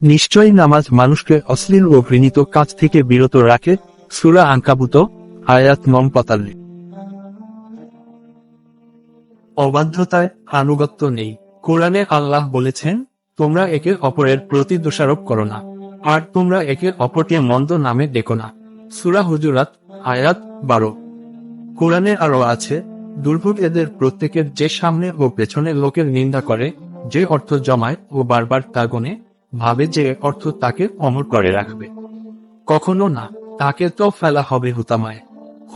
নিশ্চয়ই নামাজ মানুষকে অশ্লীল ও ঘৃণিত কাজ থেকে বিরত রাখে, সুরা আঙ্কাবুত আয়াত নম পতাল্লি অবাধ্যতায় আনুগত্য নেই। কোরআনে আল্লাহ বলেছেন, তোমরা একে অপরের প্রতি দোষারোপ করো না। আর তোমরা একে অপরকে মন্দ নামে ডেকো না। সুরা হুজুরাত, আয়াত বারো। কোরআনে আরও আছে দুর্ভোগ এদের প্রত্যেকের যে সামনে ও পেছনে লোকের নিন্দা করে, যে অর্থ জমায় ও বারবার তা গনে, ভাবে যে অর্থ তাকে অমর করে রাখবে। কখনো না, তাকে তো ফেলা হবে হুতামায়।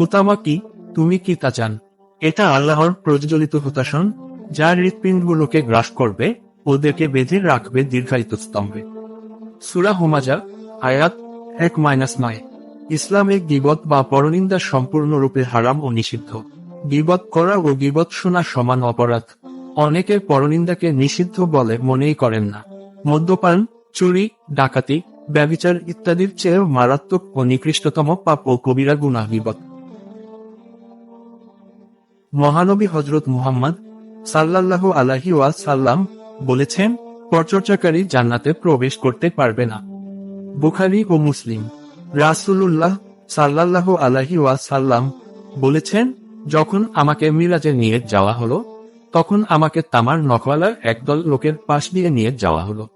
হুতামা কি, তুমি কি তা চান? এটা আল্লাহর প্রজ্বলিত হুতাসন যা হৃৎপিণ্ডগুলোকে গ্রাস করবে, ওদেরকে বেঁধে রাখবে দীর্ঘায়িত স্তম্ভে। সুরা হোমাজা আয়াত এক মাইনাস নয়। ইসলামে গিবত বা পরনিন্দা সম্পূর্ণরূপে হারাম ও নিষিদ্ধ। গিবত করা ও গিবত শোনা সমান অপরাধ। অনেকে পরনিন্দাকে নিষিদ্ধ বলে মনেই করেন না। মদ্যপান, চুরি, ডাকাতি ব্যবিচার ইত্যাদির চেয়েও মারাত্মক ও নিকৃষ্টতম পাপ ও কবিরা গুনাহ গিবত। মহানবী হজরত মুহাম্মদ সাল্লাল্লাহু আলাহি ওয়া সাল্লাম বলেছেন পরচর্চাকারী জান্নাতে প্রবেশ করতে পারবে না। বুখারি ও মুসলিম। রাসূলুল্লাহ সাল্লাল্লাহু আলাহি ওয়াসাল্লাম বলেছেন, যখন আমাকে মিরাজে নিয়ে যাওয়া হলো, তখন আমাকে তামার নখওয়ালার একদল লোকের পাশ দিয়ে নিয়ে যাওয়া হলো।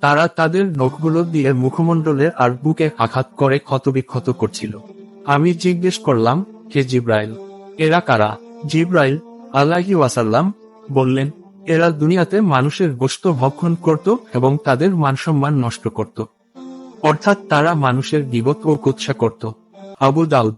তারা তাদের নখগুলো দিয়ে মুখমণ্ডলে আর বুকে আঘাত করে ক্ষতবিক্ষত করছিল। আমি জিজ্ঞেস করলাম কে জিব্রাইল, এরা কারা? জিব্রাইল আল্লাহি ওয়াসাল্লাম বললেন এরা দুনিয়াতে মানুষের গোস্ত ভক্ষণ করত এবং তাদের মানসম্মান নষ্ট করত। অর্থাৎ তারা মানুষের বিবত ও কুৎসা করত। আবু দাউদ।